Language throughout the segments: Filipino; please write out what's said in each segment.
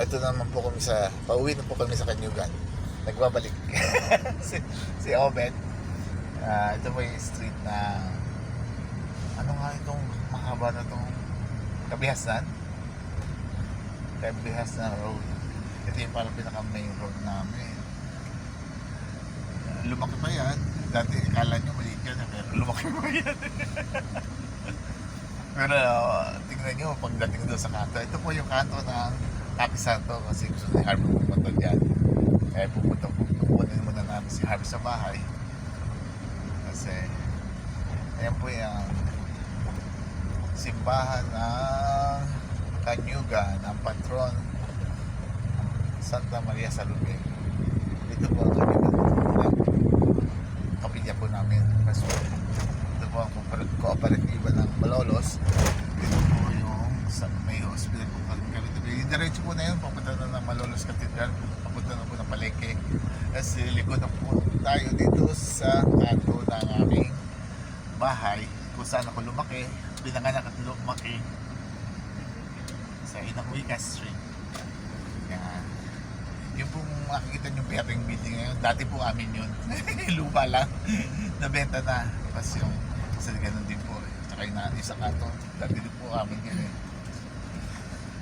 ito naman po kami sa, pauwi na po kami sa Kanyugan. Nagbabalik. si, si Obed. Ah, ito po yung street na, ano nga itong mahaba na itong Kabihasan? Kabihasan Road. Ito yung parang pinaka main road namin. Ah, Lumaki pa yan. Dati akala nyo maliit yan, pero lumaki pa yan. Pero uh, tingnan nyo, pagdating doon sa kanto, ito po yung kanto ng Happy Santo kasi gusto ni Harvey pumunta dyan. Kaya pupunta po, pupunin muna namin si Harvey sa bahay. Kasi, ayan po yung simbahan ng Kanyuga, ng patron Santa Maria Salube. Dito po ang kapilya po namin. Ito po ang kooperatiba ng Malolos. Dito po yung sa may hospital po kami kami. Yung diretso po na yun, papunta na ng Cathedral. Papunta na po ng Palengke. Kasi likod na po tayo dito sa kanto ng aming bahay kung saan ako lumaki. Pinanganak at lumaki sa Inahuica Street. Yan. Yung pong makikita nyo Bering Building ngayon, dati po amin yun. Lupa lang. Nabenta na. Tapos yung isa ganun din po. Tsaka yung isa kanto, dati din po amin yun eh.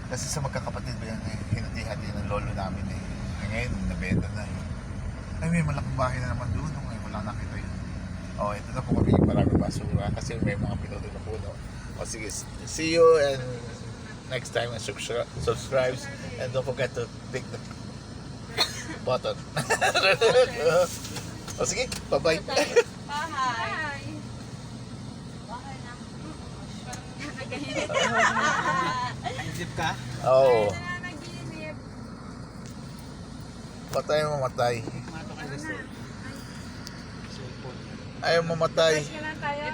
Kasi sa magkakapatid ba yan eh, hinati-hati ng lolo namin eh. Eh, Ngayon, nabenta na eh. Ay, may malaking bahay na naman doon. Ngayon, wala nakita yun. Oh, ito na po kami yung maraming basura kasi may mga pinuto na puno. O sige, see you and next time and subscribe, subscribe and don't forget to click the button. o sige, bye-bye. Bahay. Bahay Isip ka? Oo, oh, patay mamatay. Gusto. Cellphone. Ayaw mamatay. Kailan tayo?